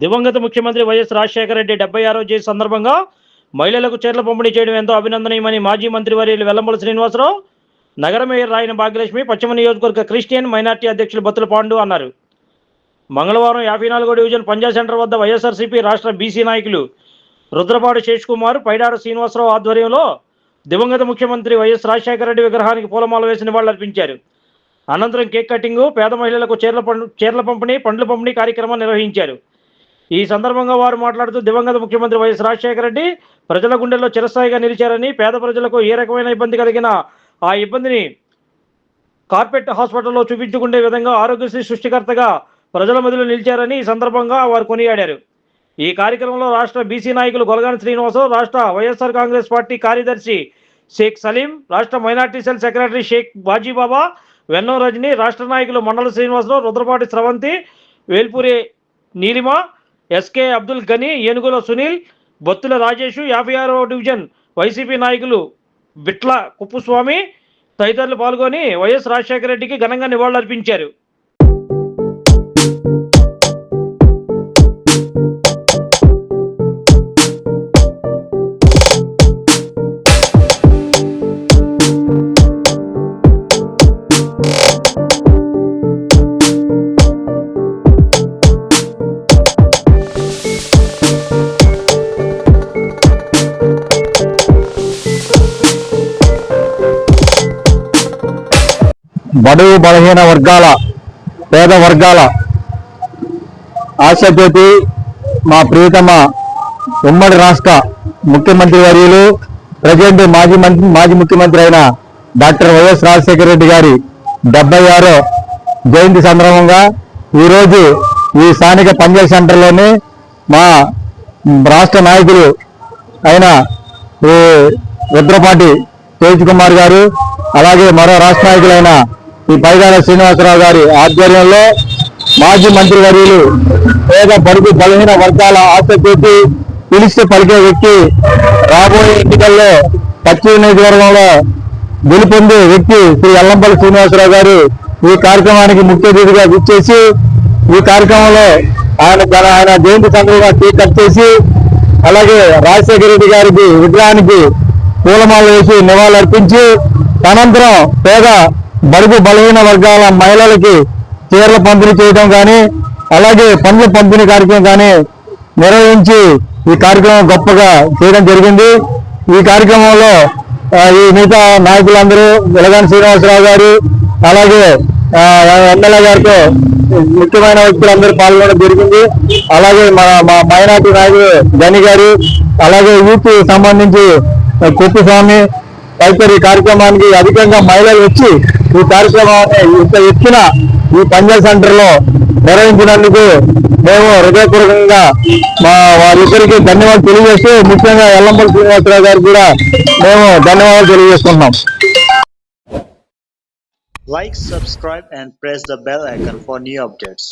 దివంగత ముఖ్యమంత్రి వైఎస్ రాజశేఖర రెడ్డి డెబ్బై ఆరో జయంతి సందర్భంగా మహిళలకు చీరల పంపిణీ చేయడం ఎంతో అభినందనీయమని మాజీ మంత్రి వర్యులు వెల్లంపల్లి శ్రీనివాసరావు నగర మేయర్ రాయన భాగ్యలక్ష్మి పశ్చిమ నియోజకవర్గ క్రిస్టియన్ మైనార్టీ అధ్యక్షులు బత్తుల పాండు అన్నారు. మంగళవారం యాభై నాలుగో డివిజన్ పంజా సెంటర్ వద్ద వైఎస్ఆర్సీపీ రాష్ట్ర బీసీ నాయకులు రుద్రపాడు శేష్ కుమార్ పైడారు శ్రీనివాసరావు ఆధ్వర్యంలో దివంగత ముఖ్యమంత్రి వైఎస్ రాజశేఖర రెడ్డి విగ్రహానికి పూలమాల వేసి నివాళులర్పించారు. అనంతరం కేక్ కటింగు పేద మహిళలకు చీరల పండు చీరల పంపిణీ పండ్ల పంపిణీ కార్యక్రమం నిర్వహించారు. ఈ సందర్భంగా వారు మాట్లాడుతూ దివంగత ముఖ్యమంత్రి వైఎస్ రాజశేఖర రెడ్డి ప్రజల గుండెల్లో చిరస్థాయిగా నిలిచారని పేద ప్రజలకు ఏ రకమైన ఇబ్బంది కలిగినా ఆ ఇబ్బందిని కార్పెట్ హాస్పిటల్లో చూపించుకునే విధంగా ఆరోగ్యశ్రీ సృష్టికర్తగా ప్రజల మధ్యలో నిలిచారని ఈ సందర్భంగా వారు కొనియాడారు. ఈ కార్యక్రమంలో రాష్ట్ర బీసీ నాయకులు గొలగాని శ్రీనివాసరావు రాష్ట్ర వైఎస్ఆర్ కాంగ్రెస్ పార్టీ కార్యదర్శి షేక్ సలీం రాష్ట్ర minority cell secretary Sheikh Bajibaba Venno Rajani రాష్ట్ర నాయకులు మండల శ్రీనివాసరావు రుద్రపాటి స్రవంతి వేల్పూరి నీలిమ ఎస్కే అబ్దుల్ గని ఏనుగుల సునీల్ బొత్తుల రాజేషు యాభై ఆరో డివిజన్ వైసీపీ నాయకులు బిట్ల కుప్పుస్వామి తదితరులు పాల్గొని వైఎస్ రాజశేఖర రెడ్డికి ఘనంగా నివాళులర్పించారు. బడుగు బలహీన వర్గాల పేద వర్గాల ఆశజ్యోతి మా ప్రియతమ ఉమ్మడి రాష్ట్ర ముఖ్యమంత్రి వర్యులు ప్రజెంట్ మాజీ మంత్రి మాజీ ముఖ్యమంత్రి అయిన డాక్టర్ వైఎస్ రాజశేఖర రెడ్డి గారి డెబ్బై ఆరో జయంతి సందర్భంగా ఈరోజు ఈ స్థానిక పంచాయత్ సెంటర్లోని మా రాష్ట్ర నాయకులు అయిన రుద్రపాటి తేజ్ కుమార్ గారు అలాగే మరో రాష్ట్ర నాయకులైన ఈ పైగాల శ్రీనివాసరావు గారి ఆధ్వర్యంలో మాజీ మంత్రి వర్యులు పేద బడుగు బలహీన వర్గాల ఆశ చూపి పిలిస్తే పలికే వ్యక్తి రాబోయే ఎన్నికల్లో పశ్చిమ నియోజకవర్గంలో గెలుపొందే వ్యక్తి శ్రీ అల్లంపల్లి శ్రీనివాసరావు గారు ఈ కార్యక్రమానికి ముఖ్య అతిథిగా విచ్చేసి ఈ కార్యక్రమంలో ఆయన తన- ఆయన జయంతి సందర్భంగా కేక్ కట్ చేసి అలాగే రాజశేఖర రెడ్డి గారికి విగ్రహానికి పూలమాల వేసి నివాళులర్పించి అనంతరం పేద బడుగు బలహీన వర్గాల మహిళలకి చీరల పంపిణీ చేయడం కానీ అలాగే పండ్ల పంపిణీ కార్యక్రమం కానీ నిర్వహించి ఈ కార్యక్రమం గొప్పగా చేయడం జరిగింది. ఈ కార్యక్రమంలో ఈ మిగతా నాయకులందరూ వెలగాని శ్రీనివాసరావు గారు అలాగే ఎమ్మెల్యే గారితో ముఖ్యమైన వ్యక్తులందరూ పాల్గొనడం జరిగింది. అలాగే మన మా మైనార్టీ నాయకుడు గని గారు అలాగే యూత్ సంబంధించి కుప్పస్వామి తదితర ఈ కార్యక్రమానికి అధికంగా మహిళలు వచ్చి ఈ కార్యక్రమాన్ని ఇంత ఎత్తున ఈ పంచాయత్ సెంటర్లో నిర్వహించినందుకు మేము హృదయపూర్వకంగా మా వారిద్దరికి ధన్యవాదాలు తెలియజేస్తూ ముఖ్యంగా ఎల్లంపల్లి శ్రీనివాసరావు గారికి కూడా మేము ధన్యవాదాలు తెలియజేస్తున్నాం like subscribe and press the bell icon for new updates